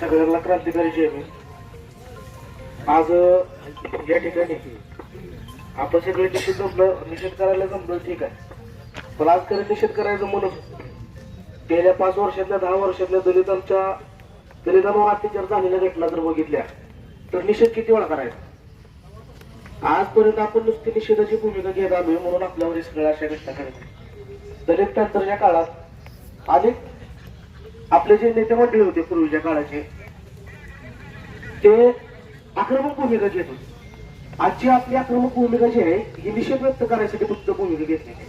सगळ्यांना क्रांतिकारी जय आज या ठिकाणी आपण सगळे निषेध जमलं निषेध करायला जमलं ठीक आहे. पण आज खरं निषेध करायचं म्हणून गेल्या पाच वर्षातल्या दहा वर्षातल्या दलितांच्या दलितांवर अत्याचार झालेल्या घटना जर बघितल्या तर निषेध किती वेळा करायचा? आजपर्यंत आपण नुसती निषेधाची भूमिका घेत आलोय म्हणून आपल्यावर सगळ्या अशा घटना करायच्या दलित त्यांतरच्या काळात अनेक आपले जे नेते मंडळी होते पूर्वीच्या काळाचे ते आक्रमक भूमिका घेत होते. आजची आपली आक्रमक भूमिका जी आहे ही निषेध व्यक्त करायसाठी फक्त भूमिका घेतली आहे.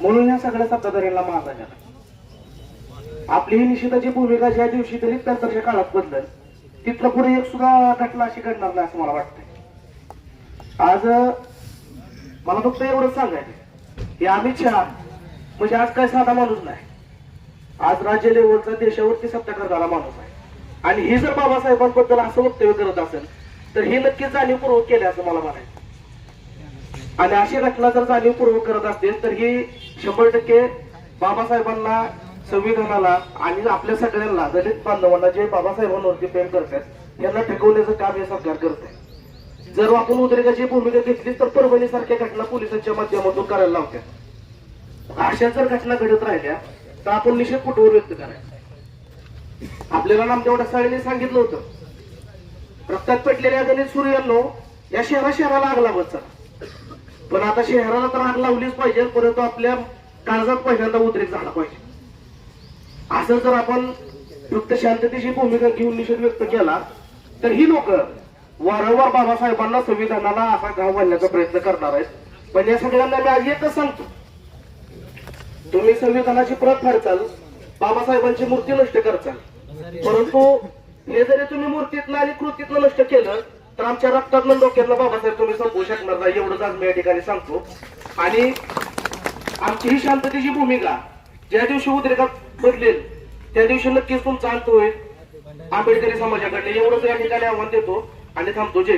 म्हणून या सगळ्या सत्ताधाऱ्यांना मारला गेला आपली ही निषेधाची भूमिका ज्या दिवशी तरी पॅंथरच्या काळात बदलल तिथलं पुढे एक सुद्धा घटना अशी घडणार नाही असं मला वाटतंय. आज मला फक्त एवढंच सांगायचं की अमित शहा म्हणजे आज काय साधा माणूस नाही. आज राज्य लेवलचा देशावरती सत्ता करणारा माणूस आहे आणि ही जर बाबासाहेबांबद्दल असं वक्तव्य करत असेल तर हे नक्कीच जाणीवपूर्वक केले असं मला म्हणायचं आणि अशी घटना जर जाणीवपूर्वक करत असतील तर ही शंभर टक्के बाबासाहेबांना संविधानाला आणि आपल्या सगळ्यांना दलित बांधवांना जे बाबासाहेबांवरती प्रेम करतात यांना ठकवण्याचं काम हे सरकार करत आहे जर आपण उद्रेकाची भूमिका घेतली तर परभणी सारख्या घटना पोलिसांच्या माध्यमातून करायला लावतात अशा जर घटना घडत राहिल्या तर आपण निषेध कुठवर व्यक्त करायचा? आपल्याला नामदेव साळीने सांगितलं होतं. रक्तात पेटलेल्या दलित सूर्यांनो या शहरा शहराला आग लावत पण आता शहराला तर आग लावलीच पाहिजे परंतु आपल्या काळजात पहिल्यांदा उद्रेक झाला पाहिजे. असं जर आपण फक्त शांततेची भूमिका घेऊन निषेध व्यक्त केला तर ही लोक वारंवार बाबासाहेबांना संविधानाला असा गाव घालण्याचा प्रयत्न करणार आहेत. पण या सगळ्यांना मी आज एकच सांगतो. तुम्ही संविधानाची प्रत फाडचाल बाबासाहेबांची मूर्ती नष्ट करचाल परंतु हे जरी तुम्ही मूर्तीतनं आणि कृतीतनं नष्ट केलं तर आमच्या रक्तातनं डोक्यातलं बाबासाहेब तुम्ही संपवू शकणार नाही एवढंच आज मी या ठिकाणी सांगतो. आणि आमची ही शांततेची भूमिका ज्या दिवशी उद्रेकात बदलेल त्या दिवशी नक्कीच तुमचा अंत होईल. आंबेडकरी समाजाकडे एवढंच या ठिकाणी आव्हान देतो आणि थांबतो. जय